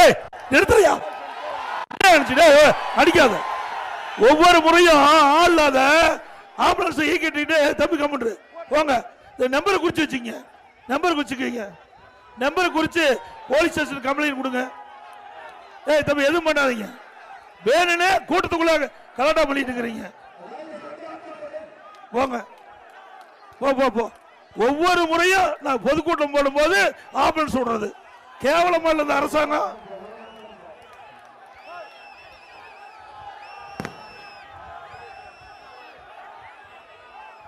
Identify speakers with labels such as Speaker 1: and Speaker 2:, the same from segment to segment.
Speaker 1: ஏய் நிறுத்துறியா? அடிக்காத. ஒவ்வொரு முறையும் ஆள் இல்லாத ஆம்புலன்ஸ் ஈக்கிட்டு தம்பி கம்முன்று போங்க. இந்த நம்பரை குறிச்சு வச்சுங்க நம்பர் குறிச்சுக்கீங்க நம்பரை குறிச்சு போலீஸ் ஸ்டேஷன் கம்ப்ளைண்ட் கொடுங்க. ஏய் தம்பி எதுவும் பண்ணாதீங்க. வேணும்னே கூட்டத்துக்குள்ள கலாட்டா பண்ணிட்டு இருக்கிறீங்க. போங்க. போ போ போ. ஒவ்வொரு முறையும் நான் பொதுக்கூட்டம் போடும்போது ஆம்புலன்ஸ் விடுறது கேவலமா இல்ல இந்த அரசாங்கம்?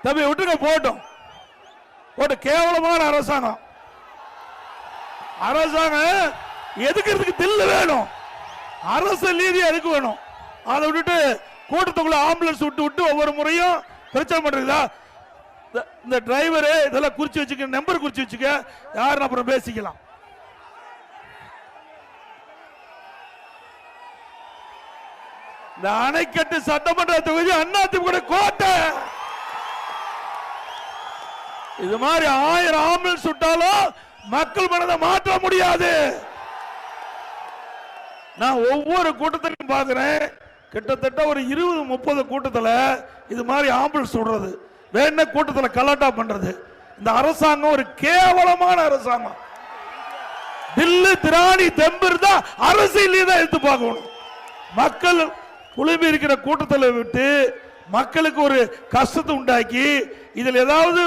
Speaker 1: தம்பி விட்டுங்க போட்டும் போட்டு கேவலமான அரசாங்கம். அரசாங்கம் எதுக்கிறதுக்கு தில்லு வேணும்? அரசு நீதி எதுக்கு வேணும்? அதை விட்டுட்டு கூட்டத்துக்குள்ள ஆம்புலன்ஸ் விட்டு விட்டு ஒவ்வொரு முறையும் பிரச்சனை பண்றீங்களா? இந்த- டிரைவரு இதெல்லாம் குறிச்சு வச்சுக்க நம்பர் குறிச்சு வச்சுக்க யாரும் அப்புறம் பேசிக்கலாம். இந்த அணைக்கட்டு சட்டமன்ற தொகுதி அதிமுக கோட்டை. இது மாதிரி ஆயிரம் ஆம்புலன்ஸ் விட்டாலும் மக்கள் மனதை மாற்ற முடியாது. நான் ஒவ்வொரு கூட்டத்திலையும் பார்க்கிறேன். கிட்டத்தட்ட ஒரு இருபது முப்பது கூட்டத்தில் இது மாதிரி ஆம்புலன்ஸ் விடுறது வேண கூட்டத்தில் கலாட்டா பண்றது? இந்த அரசாங்கம் ஒரு கேவலமான அரசாங்கம். தில்லு திராணி தெம்பு இருந்தா அரசியலே தான் எடுத்து பார்க்கணும். மக்கள் குழுமி இருக்கிற கூட்டத்தில் விட்டு மக்களுக்கு ஒரு கஷ்டத்தை உண்டாக்கி இதில் ஏதாவது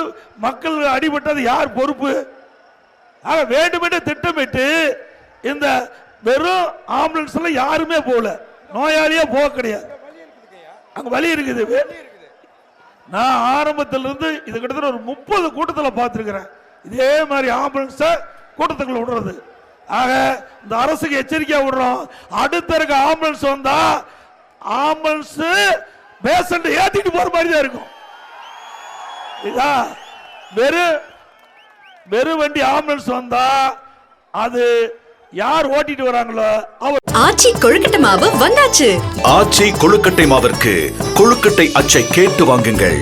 Speaker 1: மக்கள் அடிபட்டது யார் பொறுப்பு? ஆக வேண்டுமென்றே திட்டமிட்டு இந்த வெறும் ஆம்புலன்ஸ்ல யாருமே போகல. நோயாளியே போக கிடையாது. அங்கே வழி இருக்குது. நான் ஆரம்பத்திலிருந்து இது கிட்டத்தட்ட ஒரு முப்பது கூட்டத்தில் பார்த்துருக்கிறேன். இதே மாதிரி ஆம்புலன்ஸை கூட்டத்துக்குள்ள விடுறது. ஆக இந்த அரசுக்கு எச்சரிக்கையாக விடுறோம். அடுத்த இருக்க ஆம்புலன்ஸ் வந்தால் ஆம்புலன்ஸ் பேஷண்ட் ஏத்திட்டு போற மாதிரி தான் இருக்கும். இதா வெறும் வெறும் வண்டி ஆம்புலன்ஸ் வந்தா அது யார் ஓட்டிட்டு வராங்களோ அவர்
Speaker 2: ஆச்சி கொழுக்கட்டை மாவு வந்தாச்சு.
Speaker 3: ஆச்சி கொழுக்கட்டை மாவிற்கு கொழுக்கட்டை அச்சை கேட்டு வாங்குங்கள்.